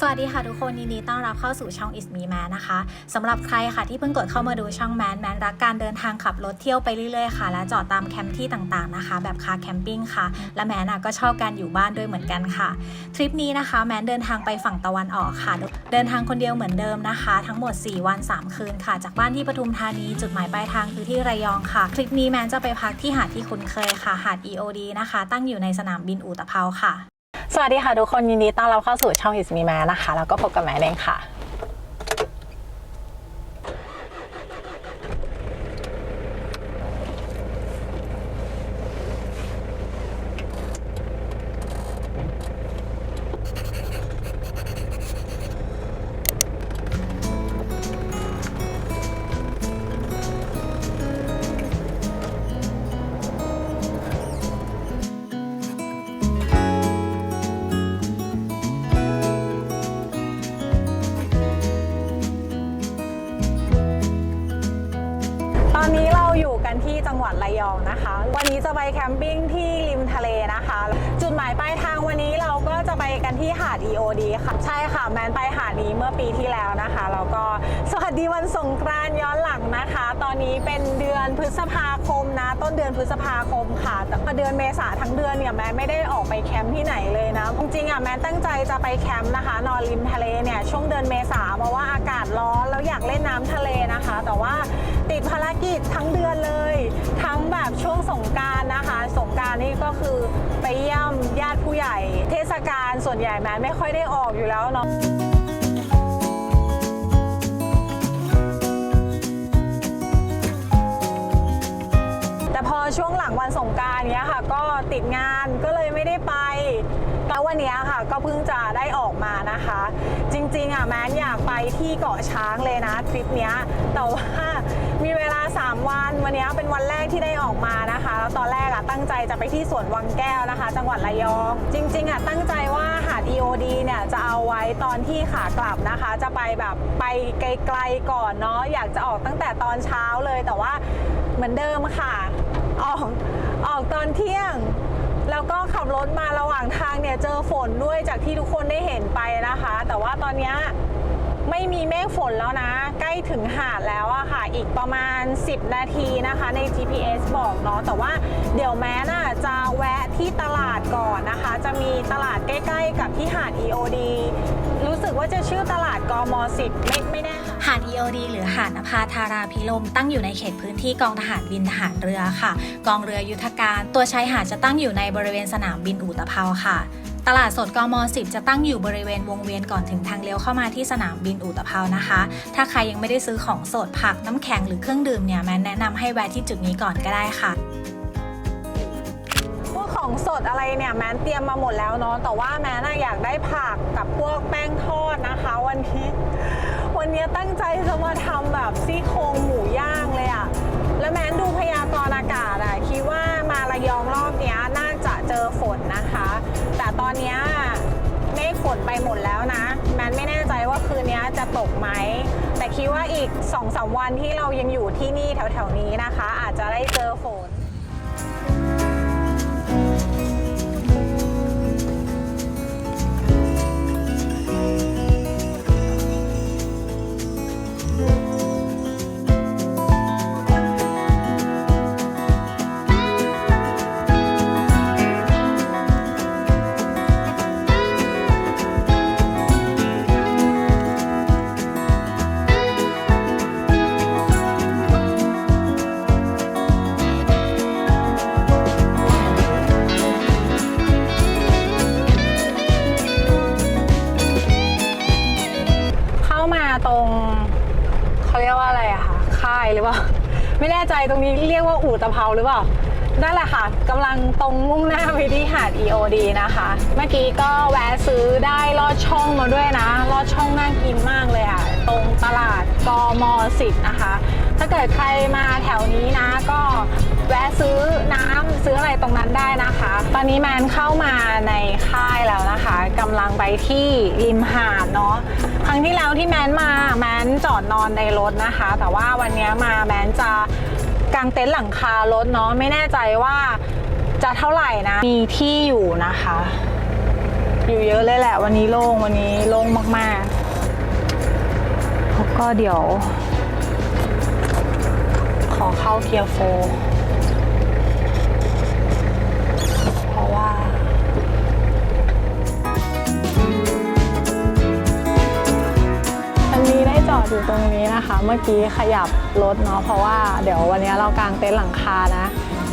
สวัสดีค่ะทุกคนยินดีต้อนรับเข้าสู่ช่อง Is Me Man นะคะสำหรับใครค่ะที่เพิ่งกดเข้ามาดูช่อง Man Man รักการเดินทางขับรถเที่ยวไปเรื่อยๆค่ะ และจอดตามแคมป์ที่ต่างๆนะคะ แบบคาร์แคมปิ้งค่ะ และแมนน่ะก็ชอบการอยู่บ้านด้วยเหมือนกันค่ะ ทริปนี้นะคะแมนเดินทางไปฝั่งตะวันออกค่ะ เดินทางคนเดียวเหมือนเดิมนะคะ ทั้งหมด 4 วัน 3 คืนค่ะ จากบ้านที่ปทุมธานีจุดหมายปลายทางคือที่ระยองค่ะ ทริปนี้แมนจะไปพักที่หาดที่คุ้นเคยค่ะ หาด EOD นะคะ ตั้งอยู่ในสนามบินอู่ตะเภาค่ะ สวัสดีค่ะทุกคนยินดีต้อนรับเข้าสู่ช่องอิสมีแมนะคะ แล้วก็พบกับแม่เองค่ะ ยองนะคะ วันนี้จะไปแคมปิ้งที่ริมทะเลนะคะ จุดหมายปลายทางวันนี้เราก็จะไปกันที่หาด EOD ค่ะ ใช่ค่ะแมนไปหาดนี้เมื่อปีที่แล้วนะคะแล้วก็สวัสดีวันสงกรานต์ย้อนหลังนะคะ ตอนนี้เป็นเดือนพฤษภาคมนะ ต้นเดือนพฤษภาคมค่ะแต่พอเดือนเมษาทั้งเดือนเนี่ยแมนไม่ได้ออกไปแคมป์ที่ไหนเลยนะจริงๆอะแมนตั้งใจจะไปแคมป์นะคะ นอนริมทะเลเนี่ยช่วงเดือนเมษาเพราะว่าอากาศร้อนแล้วอยากเล่นน้ำทะเลนะคะ แต่ว่าติดภารกิจทั้งเดือนเลย แบบช่วงสงการนะคะ สงการนี่ก็คือไปเยี่ยมญาติผู้ใหญ่ เทศกาลส่วนใหญ่แมนไม่ค่อยได้ออกอยู่แล้วเนาะแต่พอช่วงหลังวันสงการเนี้ยค่ะ ก็ติดงานก็เลยไม่ได้ไปแล้ววันนี้ค่ะก็เพิ่งจะได้ออกมานะคะ จริงๆอะแม้นอยากไปที่เกาะช้างเลยนะทริปเนี้ยแต่ว่า มีเวลา 3 วัน วันนี้เป็นวันแรกที่ได้ออกมานะคะ แล้วตอนแรกอะตั้งใจจะไปที่สวนวังแก้วนะคะ จังหวัดระยอง จริงๆอะตั้งใจว่าหาด EOD เนี่ยจะเอาไว้ตอนที่ขากลับนะคะ จะไปแบบไปไกลๆก่อนเนาะ อยากจะออกตั้งแต่ตอนเช้าเลย แต่ว่าเหมือนเดิมค่ะ ออกออกตอนเที่ยงแล้วก็ขับรถมาระหว่างทางเนี่ยเจอฝนด้วยจากที่ทุกคนได้เห็นไปนะคะ แต่ว่าตอนเนี้ย ไม่มีเมฆฝนแล้วนะ ใกล้ถึงหาดแล้วอะค่ะ อีกประมาณ 10 นาทีนะคะ ใน GPS บอกเนาะแต่ว่าเดี๋ยวแม้น่ะจะแวะที่ตลาดก่อนนะคะ จะมีตลาดใกล้ๆ กับที่หาด EOD รู้สึกว่าจะชื่อตลาดกม10ไม่ไม่แน่หาด EOD หรือหาดนภาธาราพิลมตั้งอยู่ในเขตพื้นที่กองทหารบินทหารเรือค่ะ กองเรือยุทธการ ตัวชายหาดจะตั้งอยู่ในบริเวณสนามบินอู่ตะเภาค่ะ ตลาดสดกม 10 จะตั้งอยู่บริเวณวงเวียนก่อนถึงทางเลี้ยวเข้ามาที่สนามบินอู่ตะเภานะคะ ถ้าใครยังไม่ได้ซื้อของสดผักน้ำแข็งหรือเครื่องดื่มเนี่ยแมนแนะนำให้แวะที่จุดนี้ก่อนก็ได้ค่ะพวกของสดอะไรเนี่ยแมนเตรียมมาหมดแล้วเนาะแต่ว่าแมนอยากได้ผักกับพวกแป้งทอดนะคะ วันนี้ วันนี้ตั้งใจจะมาทำแบบซี่ อนนี้เมฆฝนไปหมดแล้วนะแมนไม่แน่ใจว่าคืนนี้จะตกไหม แต่คิดว่าอีก2อสวันที่เรายังอยู่ที่นี่แถวๆนี้นะคะ อาจจะได้เจอฝน ปล่า ไม่แน่ใจตรงนี้เรียกว่าอู่ตะเภาหรือเปล่านั่นแหละค่ะกำลังตรงมุ่งหน้าไปที่หาด EOD นะคะ เมื่อกี้ก็แวะซื้อได้ลอดช่องมาด้วยนะ ลอดช่องน่ากินมากเลยอะตรงตลาดกมสิบนะคะ ถ้าเกิดใครมาแถวนี้นะก็ แวะซื้อน้ำซื้ออะไรตรงนั้นได้นะคะ ตอนนี้แมนเข้ามาในค่ายแล้วนะคะกำลังไปที่ริมหาดเนาะครั้งที่แล้วที่แมนมาแมนจอดนอนในรถนะคะ แต่ว่าวันนี้มาแมนจะกางเต็นท์หลังคารถเนาะไม่แน่ใจว่าจะเท่าไหร่นะ มีที่อยู่นะคะ อยู่เยอะเลยแหละ วันนี้โล่งวันนี้โล่งมากๆแล้วก็เดี๋ยว ขอเข้าเทียร์โฟ จอดอยู่ตรงนี้นะคะ เมื่อกี้ขยับรถเนาะเพราะว่าเดี๋ยววันนี้เรากางเต็นท์หลังคานะ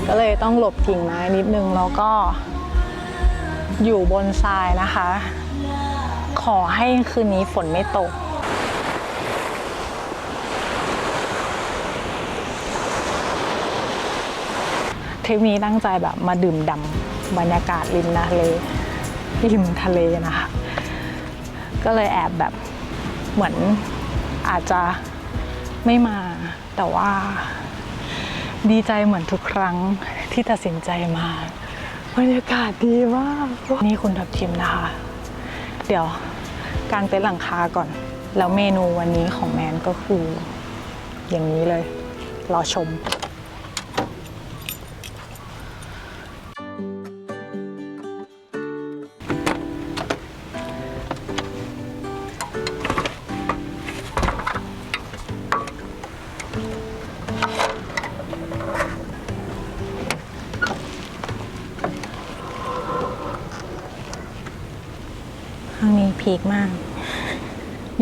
ก็เลยต้องหลบกิ่งไม้นิดนึงแล้วก็ อยู่บนทรายนะคะ ขอให้คืนนี้ฝนไม่ตกทริปนี้ตั้งใจแบบมาดื่มด่ำบรรยากาศริมทะเลริมทะเลนะคะ ก็เลยแอบแบบเหมือน อาจจะไม่มา แต่ว่า ดีใจเหมือนทุกครั้งที่ตัดสินใจมาบรรยากาศดีมากนี่คุณทับทิมนะคะ เดี๋ยวกางเต็นท์หลังคาก่อน แล้วเมนูวันนี้ของแมนก็คือ อย่างนี้เลย รอชม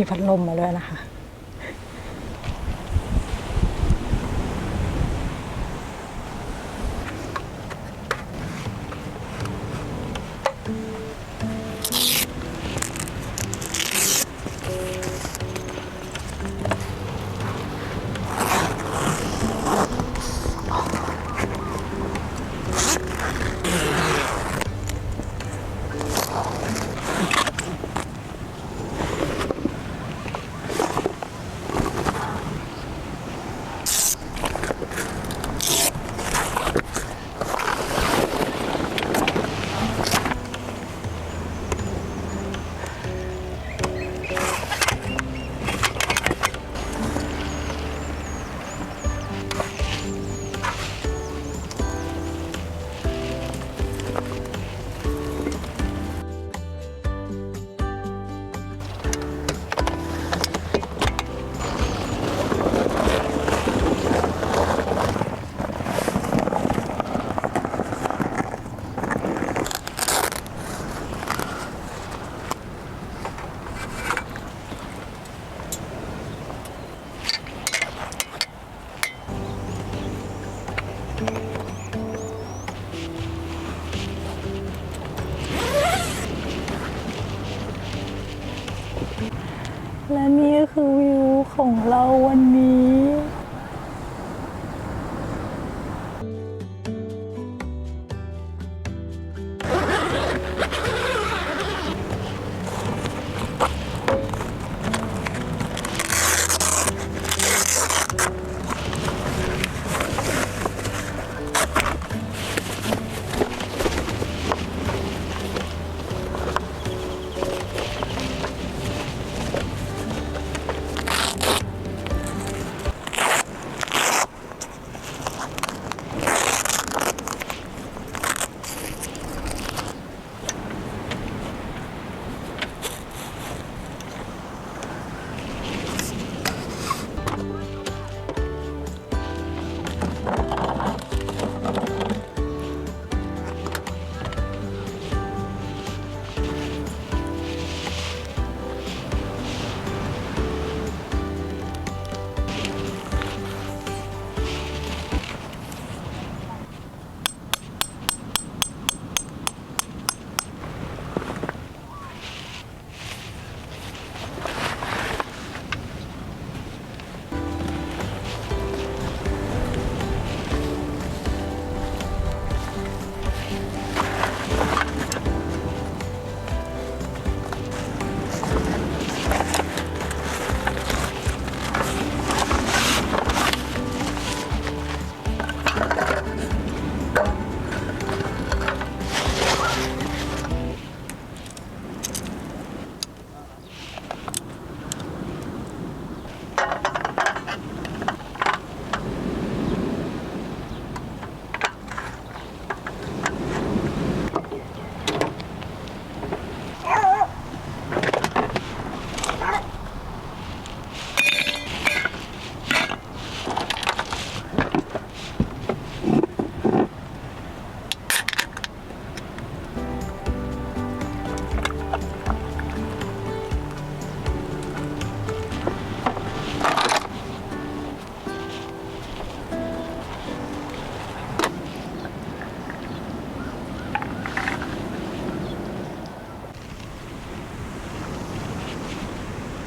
มีพัดลมมาด้วยนะคะ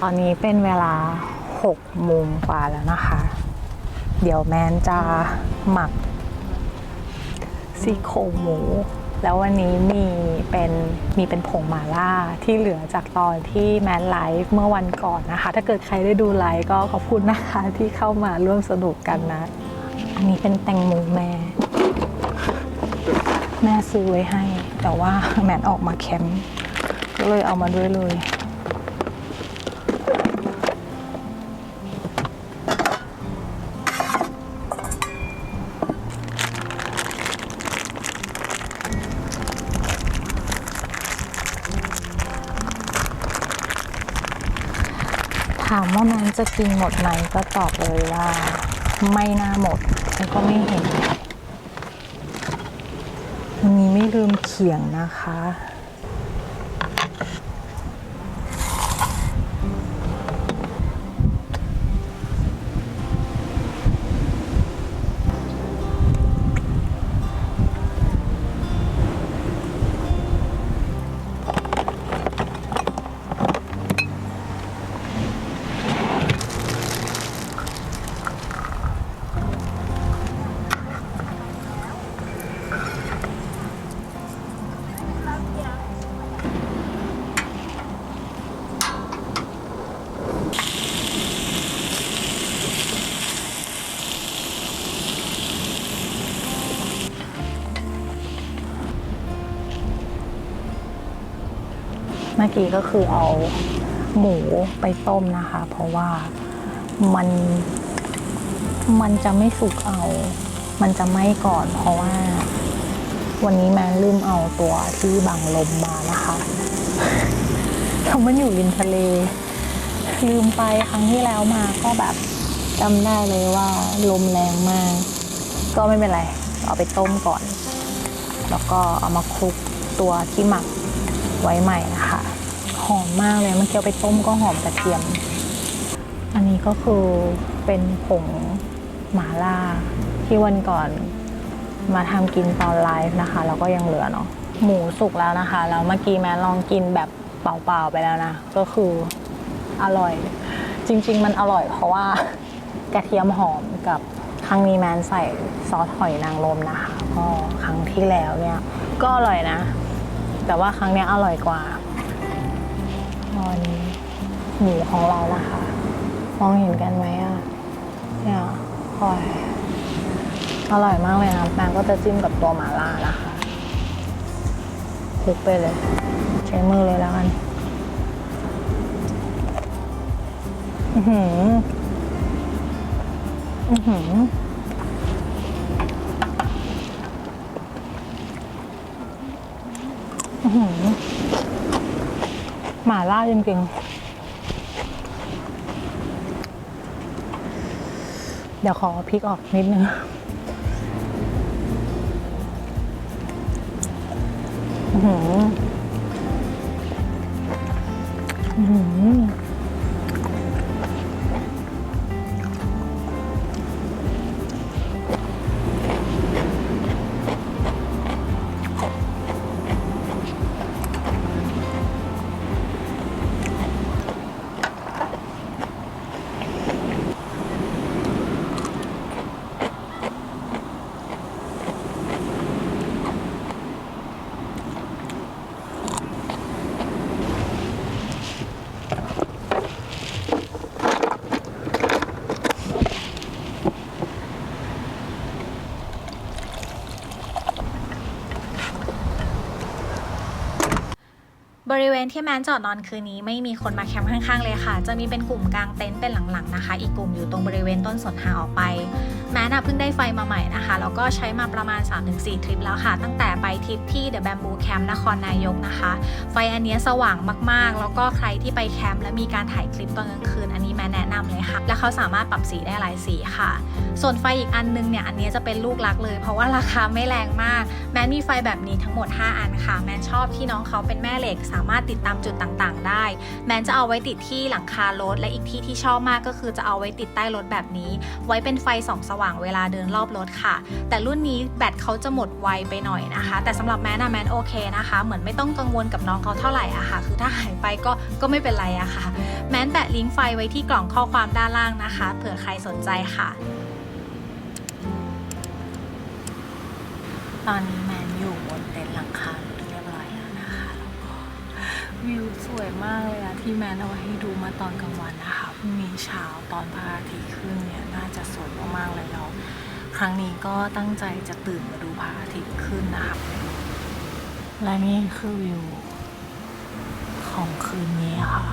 อนนี้เป็นเวลา6โมงกว่าแล้วนะคะ เดี๋ยวแมนจะหมักซี่โครงหมู แล้ววันนี้มีเป็นมีเป็นผงหมาล่าที่เหลือจากตอนที่แมนไลฟ์เมื่อวันก่อนนะคะ ถ้าเกิดใครได้ดูไลฟ์ก็ขอบคุณนะคะที่เข้ามาร่วมสนุกกันนะ อันนี้เป็นแตงโมแม่ แม่ซื้อไว้ให้ แต่ว่าแมนออกมาแคมป์ก็เลยเอามาด้วยเลย จะกินหมดไหมก็ตอบเลยว่า ไม่น่าหมดฉันก็ไม่เห็นวันนี้ไม่ลืมเขียงนะคะ เมื่อกี้ก็คือเอาหมูไปต้มนะคะ เพราะว่ามันมันจะไม่สุกเอา มันจะไหม้ก่อน เพราะว่า วันนี้แมนลืมเอาตัวที่บังลมมานะคะเพราะมันอยู่ริมทะเล ลืมไปครั้งที่แล้วมาก็แบบจำได้เลยว่าลมแรงมาก ก็ไม่เป็นไร เอาไปต้มก่อน แล้วก็เอามาคลุกตัวที่หมักไว้ใหม่นะคะ หอมมากเลยเมื่อกี้เอาไปต้มก็หอมกระเทียม อันนี้ก็คือเป็นผงหมาล่าที่วันก่อนมาทำกินตอนไลฟ์นะคะ แล้วก็ยังเหลือเนาะหมูสุกแล้วนะคะแล้วเมื่อกี้แม่ลองกินแบบเปล่าๆไปแล้วนะ ก็คืออร่อย จริง ๆ มันอร่อยเพราะว่ากระเทียมหอมกับครั้งนี้แมนใส่ซอสหอยนางรมนะคะก็ครั้งที่แล้วเนี่ยก็อร่อยนะ แต่ว่าครั้งนี้อร่อยกว่า ตอนนี้หมูของเรานะคะ มองเห็นกันไหมอะเนี่ยอร่อยอร่อยมากเลยนะแมงก็จะจิ้มกับตัวหมาล่านะคะคลุกไปเลย ใช้มือเลยแล้วกันอือหืออือหืออือหือ หมาล่าจริงๆ เดี๋ยวขอพริกออกนิดนึงอือ ริเวณที่แมนจอดนอนคืนนี้ไม่มีคนมาแคมป์ข้างๆเลยค่ะ จะมีเป็นกลุ่มกลางเต็นท์เป็นหลังๆนะคะ อีกกลุ่มอยู่ตรงบริเวณต้นสนห่างออกไป แมนเพิ่งได้ไฟมาใหม่นะคะ แล้วก็ใช้มาประมาณ 3-4 ทริปแล้วค่ะ ตั้งแต่ไปทริปที่ The Bamboo Camp นครนายกนะคะ ไฟอันนี้สว่างมากๆ แล้วก็ใครที่ไปแคมป์และมีการถ่ายคลิปตอนกลางคืน อันนี้แมนแนะนำเลยค่ะ และเขาสามารถปรับสีได้หลายสีค่ะ ส่วนไฟอีกอันนึงเนี่ย อันนี้จะเป็นลูกรักเลย เพราะว่าราคาไม่แรงมาก แมนมีไฟแบบนี้ทั้งหมด 5 อันค่ะ แมนชอบที่น้องเขาเป็นแม่เหล็ก สามามารถติดตามจุดต่างๆ ได้ แมนจะเอาไว้ติดที่หลังคารถ และอีกที่ที่ชอบมากก็คือจะเอาไว้ติดใต้รถแบบนี้ ไว้เป็นไฟส่องสว่างเวลาเดินรอบรถค่ะ แต่รุ่นนี้แบตเขาจะหมดไวไปหน่อยนะคะ แต่สำหรับแมนอะแมนโอเคนะคะ เหมือนไม่ต้องกังวลกับน้องเขาเท่าไหร่อะค่ะ คือถ้าหายไปก็ก็ไม่เป็นไรอะค่ะ แมนแปะลิงก์ไฟไว้ที่กล่องข้อความด้านล่างนะคะ เผื่อใครสนใจค่ะ ตอนนี้แมนอยู่บนเต็นท์หลังคาเรียบร้อยแล้วนะคะแล้วก็วิวสวยมากเลยอะที่แมนเอาไว้ให้ดูมาตอนกลางวันนะคะ รุ่งนี้เช้าตอนพระอาทิตย์ขึ้นเนี่ยน่าจะสวยมากๆเลยเราครั้งนี้ก็ตั้งใจจะตื่นมาดูพระอาทิตย์ขึ้นนะคะและนี่คือวิวของคืนนี้ค่ะ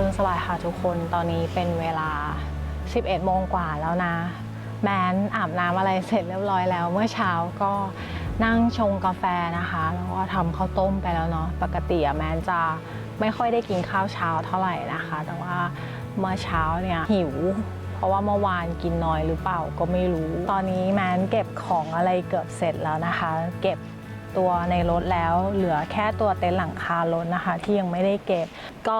รุณสวัสดิ์ค่ะทุกคน ตอนนี้เป็นเวลา 11 โมงกว่าแล้วนะ แมนอาบน้ำอะไรเสร็จเรียบร้อยแล้ว เมื่อเช้าก็นั่งชงกาแฟนะคะ แล้วก็ทำข้าวต้มไปแล้วเนาะ ปกติอะแมนจะไม่ค่อยได้กินข้าวเช้าเท่าไหร่นะคะ แต่ว่าเมื่อเช้าเนี่ยหิว เพราะว่าเมื่อวานกินน้อยหรือเปล่าก็ไม่รู้ ตอนนี้แมนเก็บของอะไรเกือบเสร็จแล้วนะคะ เก็บ ตัวในรถแล้ว เหลือแค่ตัวเต็นท์หลังคารถนะคะ ที่ยังไม่ได้เก็บ ก็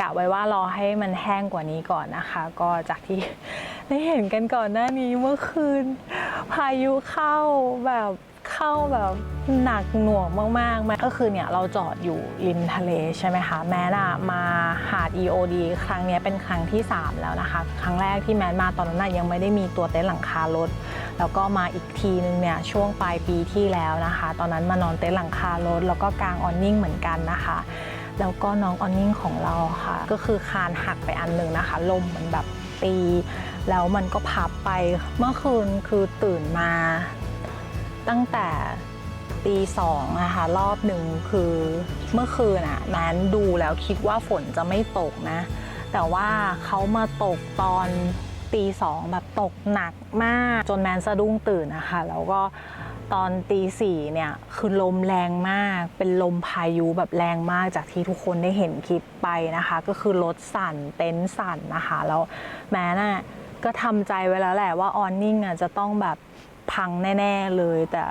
กะไว้ว่ารอให้มันแห้งกว่านี้ก่อนนะคะ ก็จากที่ได้เห็นกันก่อนหน้านี้เมื่อคืน พายุเข้าแบบ เข้าแบบหนักหน่วงมากๆมันก็คือเนี่ยเราจอดอยู่ริมทะเลใช่ไหมคะ แมนอะมาหาด EOD ครั้งนี้เป็นครั้งที่ 3 แล้วนะคะ ครั้งแรกที่แมนมาตอนนั้นยังไม่ได้มีตัวเต็นท์หลังคารถ แล้วก็มาอีกทีนึงเนี่ยช่วงปลายปีที่แล้วนะคะ ตอนนั้นมานอนเต็นท์หลังคารถ แล้วก็กางออนนิ่งเหมือนกันนะคะแล้วก็น้องออนนิ่งของเราค่ะ ก็คือคานหักไปอันหนึ่งนะคะ ลมมันแบบตี แล้วมันก็พับไปเมื่อคืนคือตื่นมา ตั้งแต่ตีสองนะคะรอบหนึ่งคือเมื่อคืนอะแมนดูแล้วคิดว่าฝนจะไม่ตกนะ แต่ว่าเขามาตกตอนตีสองแบบตกหนักมากจนแมนสะดุ้งตื่นนะคะแล้วก็ตอนตีสี่เนี่ยคือลมแรงมากเป็นลมพายุแบบแรงมากจากที่ทุกคนได้เห็นคลิปไปนะคะ ก็คือรถสั่นเต็นท์สั่นนะคะแล้วแมนน่ะก็ทำใจไว้แล้วแหละว่าออนนิ่งอะจะต้องแบบ พังแน่ ๆเลย แต่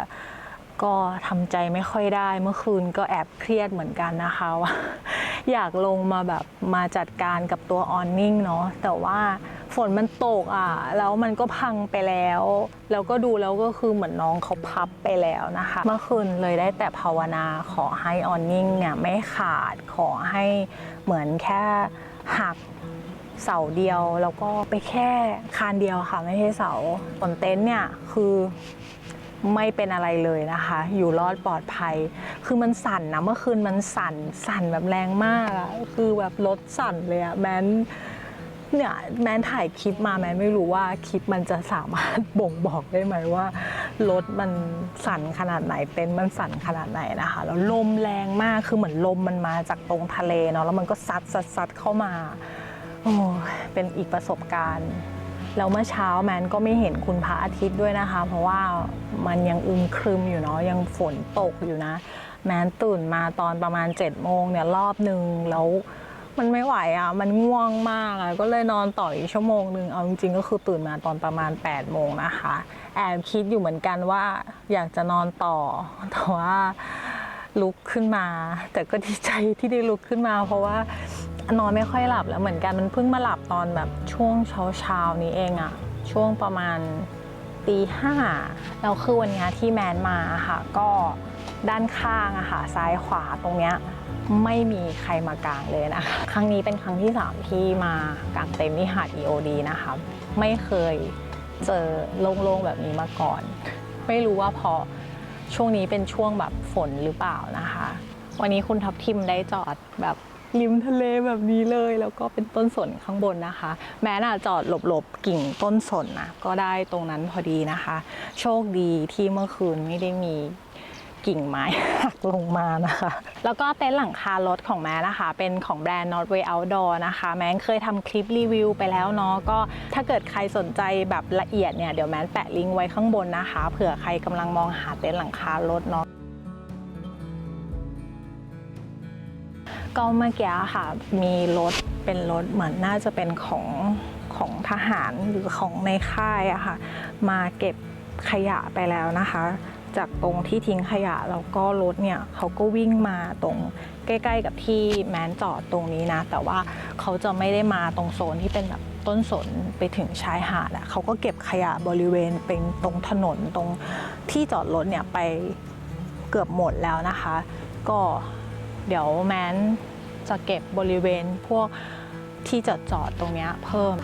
ก็ทำใจไม่ค่อยได้เมื่อคืนก็แอบเครียดเหมือนกันนะคะว่าอยากลงมาแบบมาจัดการกับตัวออนนิ่งเนาะแต่ว่าฝนมันตกอะแล้วมันก็พังไปแล้ว แล้วก็ดูแล้วก็คือเหมือนน้องเขาพับไปแล้วนะคะ เมื่อคืนเลยได้แต่ภาวนาขอให้ออนนิ่งเนี่ยไม่ขาดขอให้เหมือนแค่ หักเสาเดียวแล้วก็ไปแค่คานเดียวค่ะ ไม่ใช่เสาส่วนเต็นท์เนี่ยคือไม่เป็นอะไรเลยนะคะ อยู่รอดปลอดภัย คือมันสั่นนะเมื่อคืนมันสั่นสั่นแบบแรงมากอะคือแบบรถสั่นเลยอะแมน เนี่ยแมนถ่ายคลิปมาแมนไม่รู้ว่าคลิปมันจะสามารถบ่งบอกได้ไหมว่ารถมันสั่นขนาดไหนเต็นท์มันสั่นขนาดไหนนะคะแล้วลมแรงมากคือเหมือนลมมันมาจากตรงทะเลเนาะแล้วมันก็ซัดซัดซัดเข้ามาโอ้เป็นอีกประสบการณ์แล้วเมื่อเช้าแมนก็ไม่เห็นคุณพระอาทิตย์ด้วยนะคะ เพราะว่ามันยังอึมครึมอยู่เนาะยังฝนตกอยู่นะ แมนตื่นมาตอนประมาณ7จ็ดโมงเนี่ยรอบหนึ่งแล้ว มันไม่ไหวอะ มันง่วงมากอะ ก็เลยนอนต่ออีกชั่วโมงหนึ่งเอาจริงๆก็คือตื่นมาตอนประมาณ8ปดโมงนะคะ แอบคิดอยู่เหมือนกันว่าอยากจะนอนต่อ แต่ว่าลุกขึ้นมา แต่ก็ดีใจที่ได้ลุกขึ้นมา เพราะว่านอนไม่ค่อยหลับแล้วเหมือนกัน มันเพิ่งมาหลับตอนแบบช่วงเช้าเช้าๆนี้เองอะช่วงประมาณตีห้าแล้วคือวันนี้ที่แมนมาค่ะ ก็ด้านข้างอะค่ะซ้ายขวาตรงเนี้ย ไม่มีใครมากางเลยนะคะครั้งนี้เป็นครั้งที่ 3 ที่มากางเต็มที่หาด EOD นะคะไม่เคยเจอโล่งๆแบบนี้มาก่อน ไม่รู้ว่าพอช่วงนี้เป็นช่วงแบบฝนหรือเปล่านะคะ วันนี้คุณทับทิมได้จอดแบบริมทะเลแบบนี้เลย แล้วก็เป็นต้นสนข้างบนนะคะ แม้น่ะจอดหลบๆกิ่งต้นสนนะก็ได้ตรงนั้นพอดีนะคะ โชคดีที่เมื่อคืนไม่ได้มี กิ่งไม้หักลงมานะคะ แล้วก็เต็นท์หลังคารถของแม้นะคะ เป็นของแบรนด์ Norway Outdoor นะคะ แม้เคยทำคลิปรีวิวไปแล้วเนาะก็ถ้าเกิดใครสนใจแบบละเอียดเนี่ยเดี๋ยวแม้แปะลิงก์ไว้ข้างบนนะคะ เผื่อใครกำลังมองหาเต็นท์หลังคารถเนาะก็เมื่อกี้ค่ะมีรถเป็นรถเหมือนน่าจะเป็นของของทหารหรือของในค่ายอะค่ะ มาเก็บขยะไปแล้วนะคะ จากตรงที่ทิ้งขยะแล้วก็รถเนี่ยเขาก็วิ่งมาตรงใกล้ๆกับที่แมนจอดตรงนี้นะ แต่ว่าเขาจะไม่ได้มาตรงโซนที่เป็นแบบต้นสนไปถึงชายหาดอะเขาก็เก็บขยะบริเวณเป็นตรงถนนตรงที่จอดรถเนี่ยไปเกือบหมดแล้วนะคะ ก็เดี๋ยวแมนจะเก็บบริเวณพวกที่จอดจอดตรงเนี้ยเพิ่ม